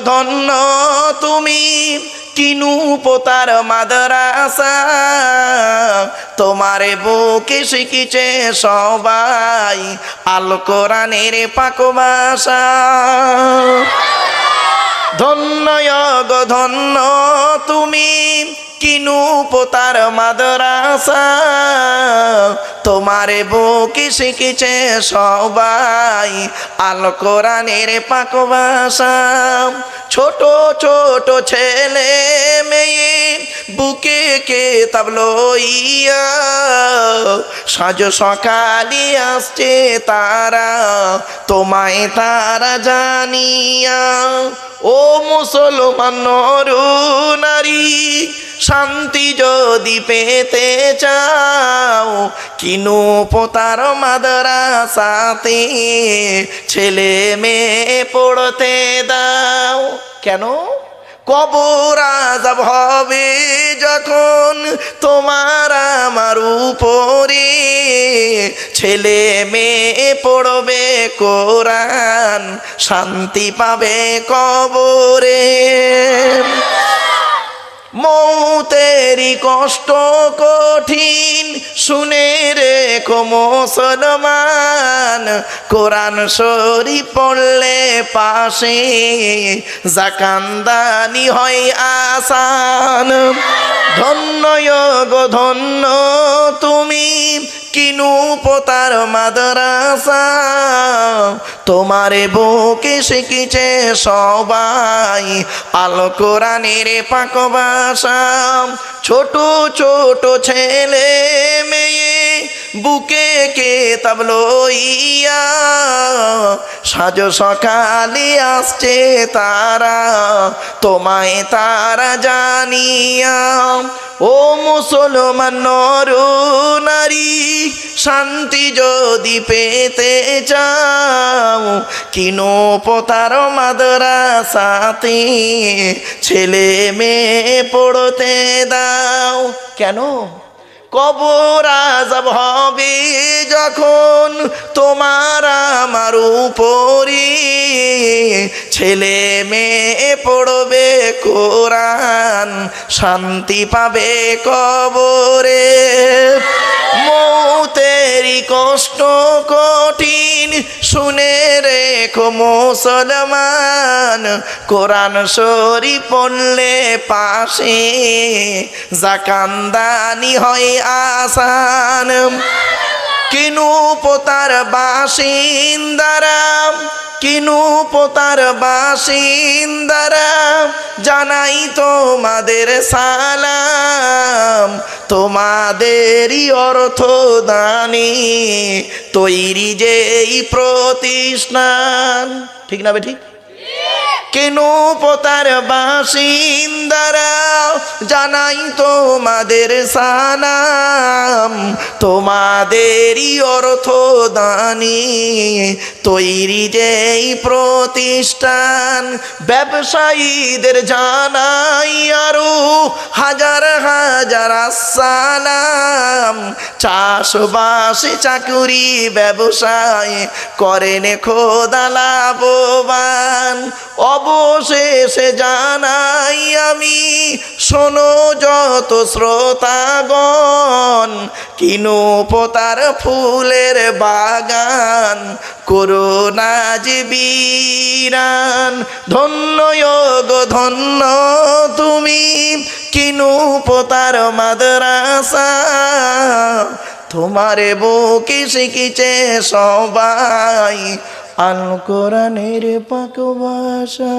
ধন্য তুমি, কিনু পোতার মাদরাসা। তোমারে বুকে শিখিছে সবাই আল কোরআনের পাকবাসা ধন্য ধন্য তুমি কিনু পোতার মাদ্রাসা। তোমারে বুকে শিখেছে সবাই আল কোরআনের পাক ভাষা। ছোট ছোট ছেলে মেয়ে বুকে কে তাবলো ইয়া সাজ সকালে আসছে তারা, তোমায় তারা জানিয়া, ও মুসলমান শান্তি যদি পেতে চাও, কিনু পোতার মাদ্রাসাতে, ছেলে মেয়ে পড়তে দাও। কেন? কবর আজাব হবে যখন তোমার আমার উপরে। ছেলে মেয়ে পড়বে কোরআন, শান্তি পাবে কবরে। মৌতেরি কষ্ট কঠিন। শুনে রেখো মুসলমান, কোরআন শরীফ পড়লে পাশে জাকান্দানি হয় আসান। ধন্য গো ধন্য কিনু পোতার মাদ্রাসা। তোমারে বুকে শিখিছে সবাই আল কোরআনের পাক ভাষা। ছোট ছোট ছেলে মেয়ে বুকে কে তাবলো ইয়া সাজ সকালে আসছে তারা, তোমায় তারা জানিয়া, ও মুসলমান নর নারী শান্তি যদি পেতে চাও কিনো পোতার মাদ্রাসাতে ছেলে মেয়ে পড়তে দাও। কেন? কবর আজাব হবে যখন তোমার আমার উপরে ছেলে মেয়ে পড়বে কোরআন, শান্তি পাবে কবরে। মৌতেরি কষ্ট কঠিন। শুনে রেখো মুসলমান, কোরআন শরী পড়লে পাশে জাকান্দানি হয় আসান। কিনু পোতার বাসিন্দারা, কিনু পোতার বাসিন্দারা, জানাই তোমাদের সালাম। তোমাদেরই অর্থ দানি তৈরি যেই প্রতিষ্ঠান। ঠিক না বে ঠিক কেন পোতার বাসিন্দারা? জানাই তোমাদের সালাম। তোমাদেরই অর্থ দানি তৈরি যেই প্রতিষ্ঠান, ব্যবসায়ীদের জানাই আরও হাজার হাজার সালাম চাষবাসে, চাকুরি, ব্যবসায় করেন খোদা লাভবান। অবশেষে জানাই আমি, শোনো যত শ্রোতাগণ, কিনু পোতার ফুলের বাগান করোনা যে বীরান। ধন্য গো ধন্য তুমি, কিনু পোতার মাদ্রাসা। তোমারে বুকে শিখিছে সবাই আল কোরআনের পাক ভাষা।